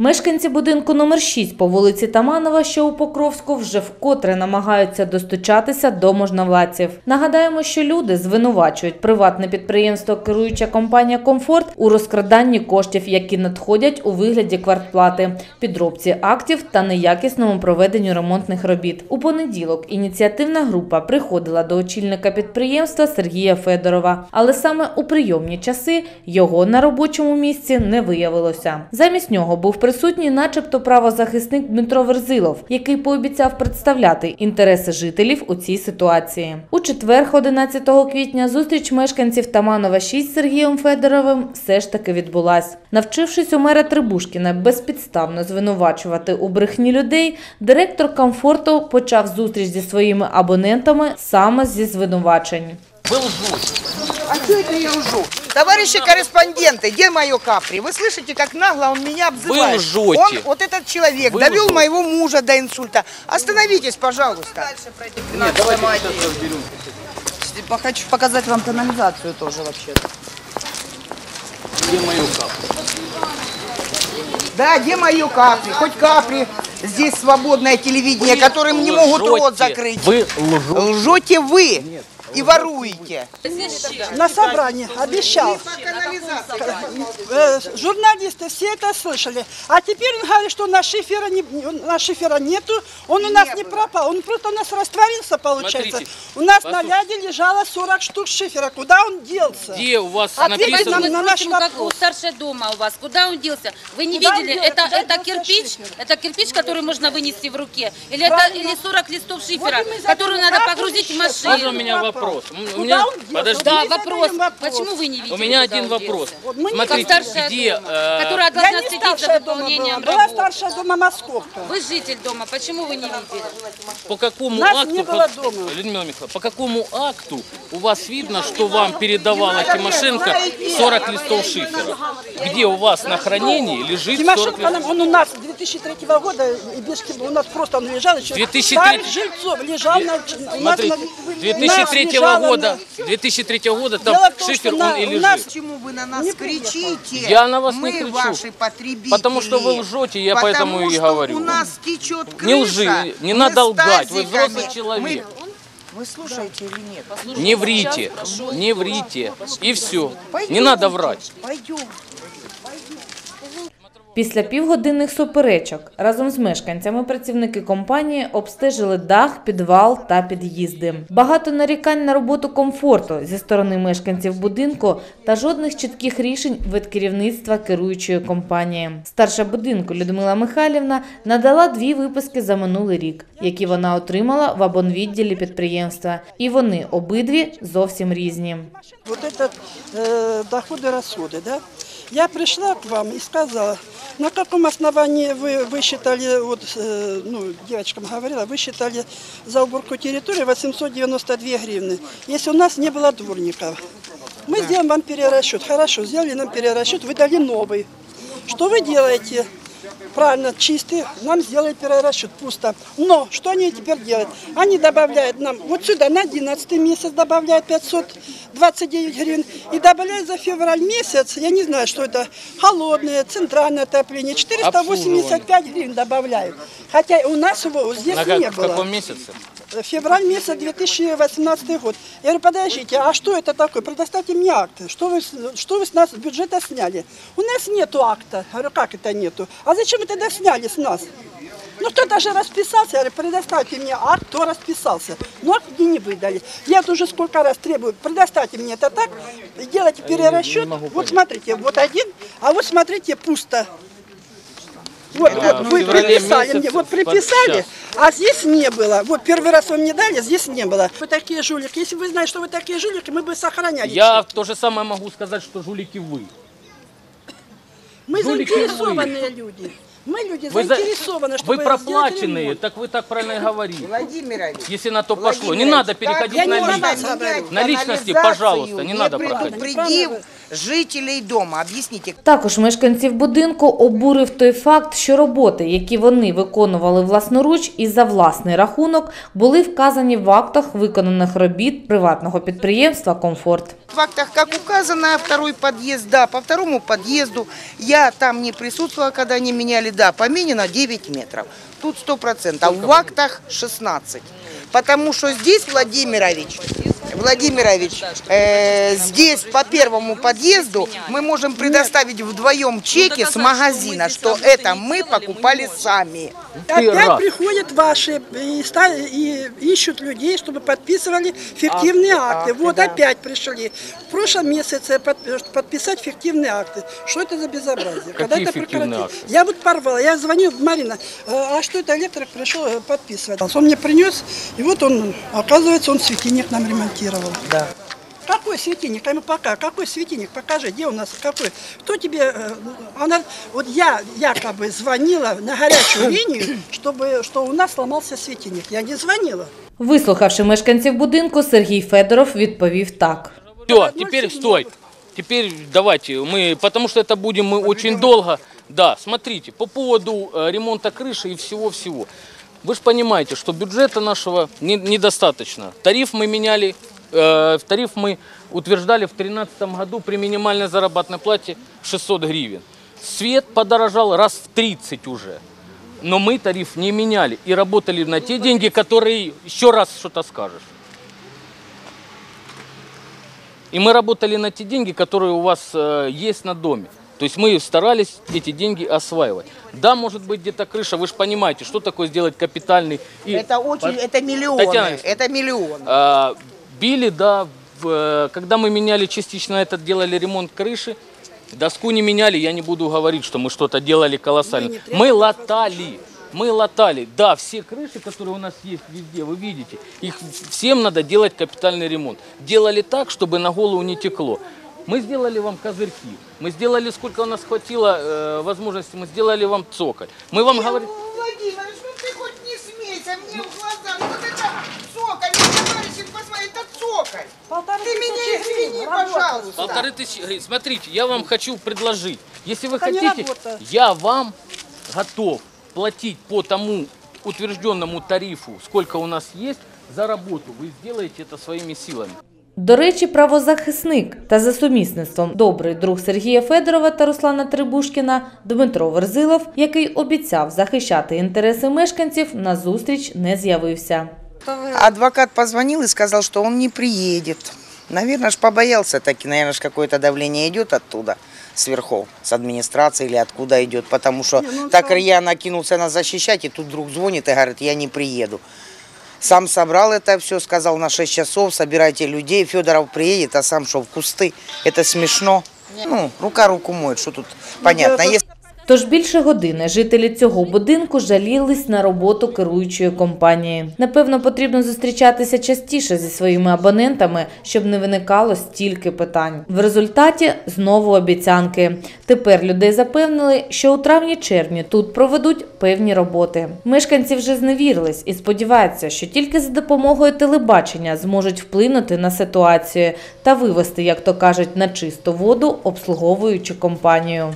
Мешканці будинку номер 6 по вулиці Таманова, що у Покровську, вже вкотре намагаються достучатися до можновладців. Нагадаємо, що люди звинувачують приватне підприємство керуюча компанія Комфорт у розкраданні коштів, які надходять у вигляді квартплати, підробці актів та неякісному проведенню ремонтних робіт. У понеділок ініціативна група приходила до очільника підприємства Сергія Федорова, але саме у прийомні часи його на робочому місці не виявилося. Замість нього був присутній, начебто, правозахисник Дмитро Верзилов, який пообіцяв представляти інтереси жителів у цій ситуації. У четвер, 11 квітня, зустріч мешканців Таманова 6 з Сергієм Федоровим все ж таки відбулась. Навчившись у мера Трибушкіна безпідставно звинувачувати у брехні людей, директор комфорту почав зустріч зі своїми абонентами саме зі звинувачень. Вы лжете. А что это я лжу? Товарищи корреспонденты, где мое капри? Вы слышите, как нагло он меня обзывает? Вы лжете. Он, вот этот человек, Вы довел лжете. моего мужа до инсульта. Остановитесь, пожалуйста. Нет, давайте сейчас разберем. Хочу показать вам канализацию тоже вообще-то. Где мою капу? Да, где мое капри? Хоть капри. Здесь свободное телевидение, которым не могут рот Лжете. закрыть. Вы лжете. Лжете вы и воруете. на собрании обещал. Э, Журналисты все это слышали. А теперь он говорит, что на шифера, не, нету, он у нас не пропал, он просто у нас растворился, получается. Смотрите, у нас на ляде лежало 40 штук шифера. Куда он делся? Где у вас Ответьте написано? нам на наш Спросим, как у вопрос. старшего дома у вас, куда он делся? Вы не Куда видели? Это, это кирпич? шифер? Это кирпич, который можно вынести в руке? Или это или 40 листов шифера, Вот который надо погрузить в исчез? Можно у машину? меня Вопрос. У меня, подожди. Да, вопрос. Почему вы не видите? У меня один вопрос. Смотрите, старшая где... дома, э, которая Я должна следить за была, выполнением была работ. старшая дома Московка. Вы житель дома, почему вы не видели? По какому Нас акту, не было по- дома. Людмила Михайловна, по какому акту у вас видно, что вам передавала Тимошенко 40 листов шифера? Где у вас на хранении лежит 40 Тимошенко, листов? нам- он у нас 2003 года, Ким- у нас просто он лежал еще. 2003 Старых жильцов лежал на, у нас Смотрите, на- у нас 2003 лежало на- года, 2003 года там Дело в том, шифер что на- он и лежит. нас Почему вы на нас Не кричите? Я на вас не Мы кричу. ваши потребители. Потому что вы лжете, я Потому поэтому и говорю. у нас течет крыша. Не лжи, не мы надо лгать, вы взрослый человек. Мы- Вы слушаете или нет? Не врите, не врите. И все. Не надо врать. Пойдем. Після півгодинних суперечок разом з мешканцями працівники компанії обстежили дах, підвал та під'їзди. Багато нарікань на роботу комфорту зі сторони мешканців будинку та жодних чітких рішень від керівництва керуючої компанії. Старша будинку Людмила Михайлівна надала дві виписки за минулий рік, які вона отримала в абонвідділі підприємства, і вони обидві зовсім різні. Вот это э, доходы, расходы, да? Я пришла к вам и сказала, на каком основании вы высчитали, вот, э, ну, девочкам говорила, высчитали за уборку территории 892 гривны, если у нас не было дворников. Мы сделаем вам перерасчет. Хорошо, сделали нам перерасчет, вы дали новый. Что вы делаете? Правильно, чистый, нам сделали перерасчет, пусто. Но что они теперь делают? Они добавляют нам, вот сюда на 11 месяц добавляют 529 гривен и добавляют за февраль месяц, я не знаю, что это, холодное, центральное отопление, 485 гривен добавляют. Хотя у нас его здесь На не как- в было. каком месяце? Февраль месяц 2018 год. Я говорю, подождите, а что это такое? Предоставьте мне акты. Что вы, что вы с нас с бюджета сняли? У нас нету акта. Говорю, как это нету? А зачем вы тогда сняли с нас? Ну кто-то же расписался, я говорю, предоставьте мне акт, кто расписался. Но акт мне не выдали. Я уже сколько раз требую, предоставьте мне это так, делайте перерасчет. Вот смотрите, вот один, а вот смотрите, пусто. Вот, Да, вот ну, вы приписали месяце мне, вот приписали. А здесь не было. Вот первый раз вы мне дали, здесь не было. Вы такие жулики. Если вы знаете, что вы такие жулики, мы бы сохраняли. Я то же самое могу сказать, что жулики вы. мы жулики заинтересованные люди. Мы люди Вы, за- заинтересованы, чтобы вы сделать проплаченные, ремонт. так вы так правильно и говорите. Владимирович. Если на то пошло. Не Владимирович, надо так переходить я на не можно надо личность. менять На личности, канализацию, пожалуйста, не надо проходить. предупредив жителей дома. Объясните, Також мешканців будинку обурив той факт, що роботи, які вони виконували власноруч і за власний рахунок, були вказані в актах виконаних робіт приватного підприємства Комфорт. в актах, как указано, второй подъезд, да, по второму подъезду. Я там не присутствовала, когда они меняли сказали, да, поменено 9 метров. Тут 100%. В актах 16. Потому что здесь Владимирович, Владимирович, э, здесь по первому подъезду мы можем предоставить вдвоем чеки с магазина, что это мы покупали сами. Опять приходят ваши и, и ищут людей, чтобы подписывали фиктивные акты. Вот опять пришли. В прошлом месяце под- подписать фиктивные акты. Что это за безобразие? Какие это прекратить? Я вот порвала. Я звоню, Марина, э, а что это электрик пришел э, подписывать? Он мне принес, и вот он, оказывается, он светильник нам ремонтировал. Да. Какой светильник? Я ему пока. Какой светильник? Покажи, где у нас какой? Кто тебе? э, Она, вот я якобы звонила на горячую линию, чтобы, что у нас сломался светильник. Я не звонила. Вислухавши мешканців будинку, Сергій Федоров відповів так. Все, теперь стой. Теперь давайте мы, потому что это будем мы очень долго. Да, смотрите, по поводу э, ремонта крыши и всего-всего. Вы же понимаете, что бюджета нашего не- недостаточно. Тариф мы меняли, э, тариф мы утверждали в 2013 году при минимальной заработной плате 600 гривен. Свет подорожал раз в 30 уже. Но мы тариф не меняли и работали на те деньги, которые... Еще раз что-то скажешь. И мы работали на те деньги, которые у вас э, есть на доме. То есть мы старались эти деньги осваивать. Да, может быть где-то крыша, вы же понимаете, что такое сделать капитальный. И Это очень, это миллионы, Татьяна, это миллионы. а, били, да, э, когда мы меняли частично этот, делали ремонт крыши, доску не меняли, я не буду говорить, что мы что-то делали колоссально. не Мы латали, мы латали. Да, все крыши, которые у нас есть везде, вы видите, их всем надо делать капитальный ремонт. Делали так, чтобы на голову не текло. Мы сделали вам козырьки, мы сделали, сколько у нас хватило э, возможности, мы сделали вам цоколь. Мы вам говорим... цоколь. Ты меня извини, пожалуйста. Полторы тысячи. Говорит, Смотрите, я вам хочу предложить. Если вы Это не хотите, работа. я вам готов платить по тому утвержденному тарифу, сколько у нас есть, за работу. Вы сделаете это своими силами. До речі, правозахисник та за сумісництвом добрий друг Сергія Федорова та Руслана Трибушкіна Дмитро Верзилов, який обіцяв захищати інтереси мешканців, на зустріч не з'явився. Адвокат позвонил и сказал, что он не приедет. Наверное, ж побоялся таки, наверное, ж какое-то давление идет оттуда, сверху, с администрации или откуда идет, потому что Не, ну так рьяно кинулся нас защищать, и тут вдруг звонит и говорит, я не приеду. Сам собрал это все, сказал на 6 часов, собирайте людей, Федоров приедет, а сам что, в кусты? Это смешно. Ну, рука руку моет, что тут понятно. это- Если Тож більше години жителі цього будинку жалілись на роботу керуючої компанії. Напевно, потрібно зустрічатися частіше зі своїми абонентами, щоб не виникало стільки питань. В результаті знову обіцянки. Тепер людей запевнили, що у травні-червні тут проведуть певні роботи. Мешканці вже зневірились і сподіваються, що тільки за допомогою телебачення зможуть вплинути на ситуацію та вивести, як то кажуть, на чисту воду обслуговуючу компанію.